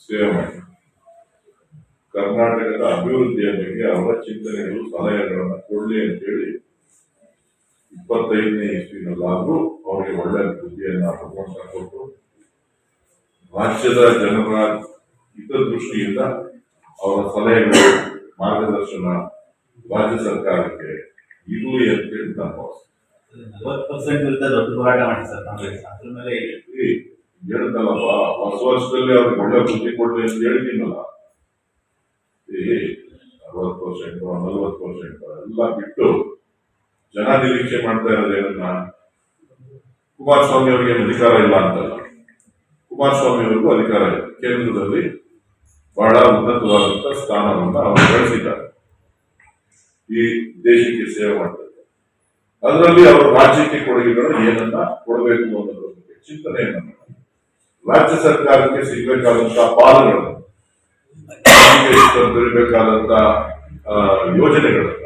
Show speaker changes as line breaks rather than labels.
ಸೇವೆ ಮಾಡಿ ಕರ್ನಾಟಕದ ಅಭಿವೃದ್ಧಿಯ ಬಗ್ಗೆ ಅವರ ಚಿಂತನೆಗಳು ಸಲಹೆಗಳನ್ನು ಕೊಡಲಿ ಅಂತೇಳಿ ಇಪ್ಪತ್ತೈದನೇ ಇಸ್ವಿನಲ್ಲಾದರೂ ಅವರಿಗೆ ಒಳ್ಳೆ ಬುದ್ಧಿಯನ್ನ ಭಗವಂತ ಕೊಟ್ಟು ರಾಜ್ಯದ ಜನರ ಹಿತದೃಷ್ಟಿಯಿಂದ ಅವರ ಸಲಹೆಗಳು ಮಾರ್ಗದರ್ಶನ ರಾಜ್ಯ ಸರ್ಕಾರಕ್ಕೆ ಇರಲಿ ಅಂತೇಳಿ ನಾನು ಭಾವಿಸ್ತೇನೆ. ಹೇಳ್ದಲ್ಲಪ್ಪ ಹೊಸ ವರ್ಷದಲ್ಲಿ ಅವ್ರಿಗೆ ಒಳ್ಳೆ ಬುದ್ಧಿ ಕೊಡ್ಲಿ ಅಂತ ಹೇಳ್ತೀನಲ್ಲ. ಅರವತ್ ಅರವತ್ತು ಪರ್ಸೆಂಟ್ ನಲವತ್ತು ಪರ್ಸೆಂಟ್ ಎಲ್ಲ ಬಿಟ್ಟು ಜನ ನಿರೀಕ್ಷೆ ಮಾಡ್ತಾ ಇರೋದೇನನ್ನ ಕುಮಾರಸ್ವಾಮಿ ಅವರಿಗೆ ಅಧಿಕಾರ ಇಲ್ಲ ಅಂತಲ್ಲ. ಕುಮಾರಸ್ವಾಮಿ ಅವರಿಗೂ ಅಧಿಕಾರ ಇದೆ ಕೇಂದ್ರದಲ್ಲಿ ಬಹಳ ಉನ್ನತವಾದಂತ ಸ್ಥಾನವನ್ನು ಅವರು ಗಳಿಸಿದ್ದಾರೆ. ಈ ದೇಶಕ್ಕೆ ಸೇವೆ ಮಾಡ್ತಾರೆ. ಅದರಲ್ಲಿ ಅವರು ರಾಜ್ಯಕ್ಕೆ ಕೊಡುಗೆಗಳು ಏನನ್ನ ಕೊಡಬೇಕು ಅನ್ನೋದ್ರ ಬಗ್ಗೆ ಚಿಂತನೆಯನ್ನ. ರಾಜ್ಯ ಸರ್ಕಾರಕ್ಕೆ ಸಿಗಬೇಕಾದಂತಹ ಪಾಲುಗಳು ದೊರೆಯಬೇಕಾದಂತ ಯೋಜನೆಗಳನ್ನ